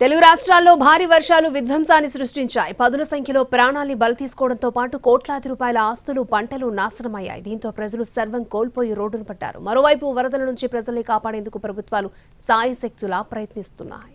తెలుగు రాష్ట్రాల్లో భారీ వర్షాలు విధ్వంసాన్ని సృష్టించాయి. పదుల సంఖ్యలో ప్రాణాల్ని బలి తీసుకోవడంతో పాటు కోట్లాది రూపాయల ఆస్తులు పంటలు నాశనమయ్యాయి. దీంతో ప్రజలు సర్వం కోల్పోయి రోడ్డును పట్టారు మరోవైపు వరదల నుంచి ప్రజల్ని కాపాడేందుకు ప్రభుత్వాలు సాయశక్తులా ప్రయత్నిస్తున్నాయి.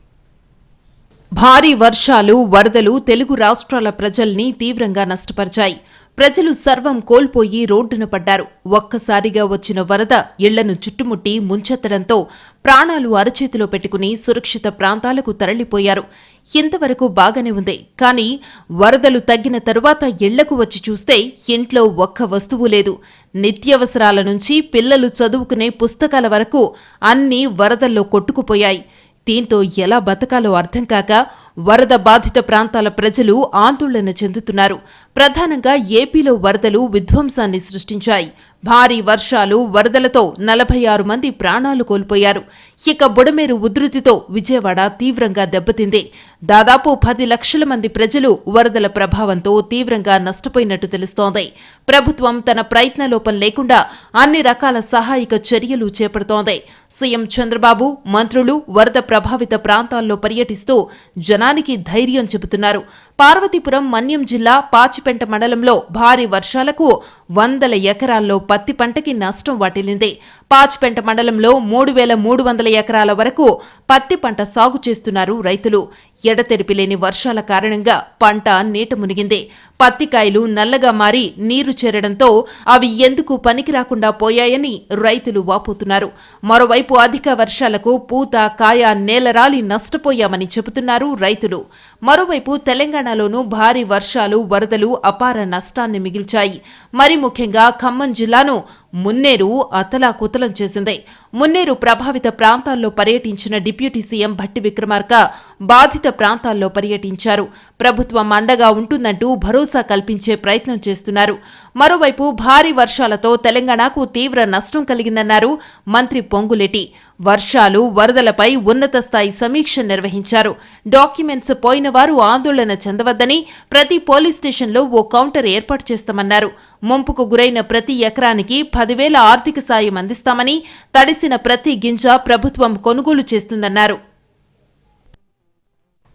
భారీ వర్షాలు వరదలు తెలుగు రాష్ట్రాల ప్రజల్ని తీవ్రంగా నష్టపరిచాయి. ప్రజలు సర్వం కోల్పోయి రోడ్డున పడ్డారు. ఒక్కసారిగా వచ్చిన వరద ఇళ్ళను చుట్టుముట్టి ముంచెత్తడంతో ప్రాణాలు అరచేతిలో పెట్టుకుని సురక్షిత ప్రాంతాలకు తరలిపోయారు. ఇంతవరకు బాగానే ఉంది. కానీ వరదలు తగ్గిన తరువాత ఇళ్ళకు వచ్చి చూస్తే ఇంట్లో ఒక్క వస్తువు లేదు. నిత్యవసరాల నుంచి పిల్లలు చదువుకునే పుస్తకాల వరకు అన్నీ వరదల్లో కొట్టుకుపోయాయి. దీంతో ఎలా బతకాలో అర్థం కాక వరద బాధిత ప్రాంతాల ప్రజలు ఆందోళన చెందుతున్నారు. ప్రధానంగా ఏపీలో వరదలు విధ్వంసాన్ని సృష్టించాయి. భారీ వర్షాలు వరదలతో నలభై ఆరు మంది ప్రాణాలు కోల్పోయారు. ఇక బుడమేరు ఉధృతితో విజయవాడ తీవ్రంగా దెబ్బతింది. దాదాపు పది లక్షల మంది ప్రజలు వరదల ప్రభావంతో తీవ్రంగా నష్టపోయినట్టు తెలుస్తోంది. ప్రభుత్వం తన ప్రయత్నలోపం లేకుండా అన్ని రకాల సహాయక చర్యలు చేపడుతోంది. సీఎం చంద్రబాబు మంత్రులు వరద ప్రభావిత ప్రాంతాల్లో పర్యటిస్తూ జన జనానికి ధైర్యం చెబుతున్నారు. పార్వతీపురం మన్యం జిల్లా పాచిపెంట మండలంలో భారీ వర్షాలకు వందల ఎకరాల్లో పత్తి పంటకి నష్టం వాటిల్లింది. పాచిపెంట మండలంలో మూడు వేల మూడు వందల ఎకరాల వరకు పత్తి పంట సాగు చేస్తున్నారు రైతులు. ఎడతెరిపి లేని వర్షాల కారణంగా పంట నీట మునిగింది. పత్తికాయలు నల్లగా మారి నీరు చేరడంతో అవి ఎందుకు పనికి రాకుండా పోయాయని రైతులు వాపోతున్నారు. మరోవైపు అధిక వర్షాలకు పూత కాయ నేలరాలి నష్టపోయామని చెబుతున్నారు రైతులు. మరోవైపు తెలంగాణ తెలంగాణలోనూ భారీ వర్షాలు వరదలు అపార నష్టాన్ని మిగిల్చాయి. మరి ముఖ్యంగా ఖమ్మం జిల్లాను మున్నేరు అతలాకుతలం చేసింది. మున్నేరు ప్రభావిత ప్రాంతాల్లో పర్యటించిన డిప్యూటీ సీఎం భట్టి విక్రమార్క బాధిత ప్రాంతాల్లో పర్యటించారు. ప్రభుత్వం అండగా ఉంటుందంటూ భరోసా కల్పించే ప్రయత్నం చేస్తున్నారు. మరోవైపు భారీ వర్షాలతో తెలంగాణకు తీవ్ర నష్టం కలిగిందన్నారు మంత్రి పొంగులెటి. వర్షాలు వరదలపై ఉన్నత స్థాయి సమీక్ష నిర్వహించారు. డాక్యుమెంట్స్ పోయిన వారు ఆందోళన చెందవద్దని ప్రతి పోలీస్ స్టేషన్లో ఓ కౌంటర్ ఏర్పాటు చేస్తామన్నారు. ముంపుకు గురైన ప్రతి ఎకరానికి పదివేల ఆర్థిక సాయం అందిస్తామని తడిసిన ప్రతి గింజ ప్రభుత్వం కొనుగోలు చేస్తుందన్నారు.